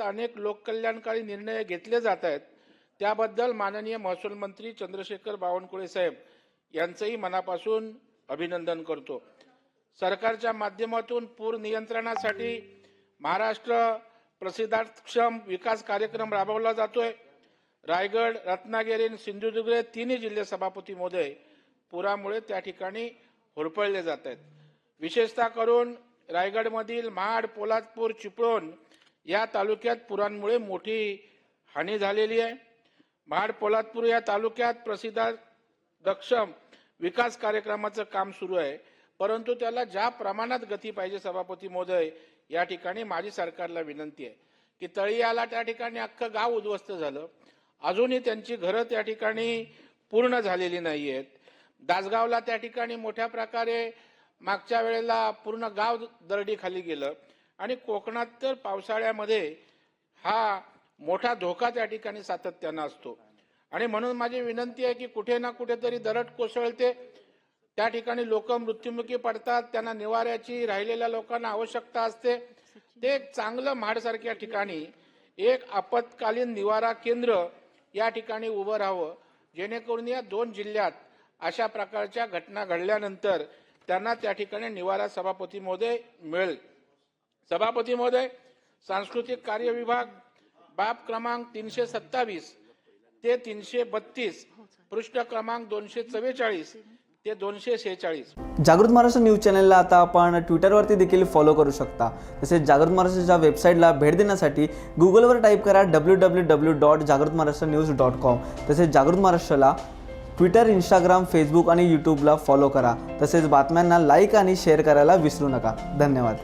तालुक्यात अनेक लोककल्याणकारी निर्णय घेतले जात आहेत. त्याबद्दल माननीय महसूल मंत्री चंद्रशेखर बावनकुळे साहेब यांचंही मनापासून अभिनंदन करतो. सरकारच्या माध्यमातून पूर नियंत्रणासाठी महाराष्ट्र प्रसिद्धाक्षम विकास कार्यक्रम राबवला जातोय. रायगड रत्नागिरी आणि सिंधुदुर्ग हे तिन्ही जिल्हे सभापती महोदय पुरामुळे त्या ठिकाणी होरपळले जात आहेत. विशेषतः करून रायगडमधील महाड पोलादपूर चिपळूण या तालुक्यात पुरांमुळे मोठी हानी झालेली आहे. महाड पोलादपूर या तालुक्यात प्रसिद्ध दक्षम विकास कार्यक्रमाचं काम सुरू आहे. परंतु त्याला ज्या प्रमाणात गती पाहिजे सभापती महोदय या ठिकाणी माझी सरकारला विनंती आहे की तळीयाला त्या ठिकाणी अख्खं गाव उद्ध्वस्त झालं. अजूनही त्यांची घरं त्या ठिकाणी पूर्ण झालेली नाही आहेत दासगावला त्या ठिकाणी मोठ्या प्रकारे मागच्या वेळेला पूर्ण गाव दरडीखाली गेलं. आणि कोकणात तर पावसाळ्यामध्ये हा मोठा धोका त्या ठिकाणी सातत्यानं असतो. आणि म्हणून माझी विनंती आहे की कुठे ना कुठेतरी दरड कोसळते. त्या ठिकाणी लोक मृत्युमुखी पडतात त्यांना निवाऱ्याची राहिलेल्या लोकांना आवश्यकता असते. ते एक चांगलं म्हाडसारख्या ठिकाणी एक आपत्कालीन निवारा केंद्र या ठिकाणी उभं राहावं. जेणेकरून या दोन जिल्ह्यात अशा प्रकारच्या घटना घडल्यानंतर त्यांना त्या ठिकाणी निवारा सभापती महोदय मिळेल. सभापती महोदय सांस्कृतिक कार्य विभाग बाब क्रमांक तीनशे सत्तावीस ते तीनशे बत्तीस पृष्ठ क्रमांक दोनशे चव्वेचाळीस ते दोनशे शेहेचाळीस. जागृत महाराष्ट्र न्यूज चॅनलला आता आपण ट्विटरवरती देखील फॉलो करू शकता. तसेच जागृत महाराष्ट्राच्या वेबसाईटला भेट देण्यासाठी गुगलवर टाईप करा डब्ल्यू डब्ल्यू डब्ल्यू डॉट जागृत महाराष्ट्र न्यूज डॉट कॉम तसेच जागृत महाराष्ट्राला ट्विटर इंस्टाग्राम फेसबुक आणि यूट्यूबला फॉलो करा. तसेच बातम्यांना लाईक आणि शेअर करायला विसरू नका. धन्यवाद.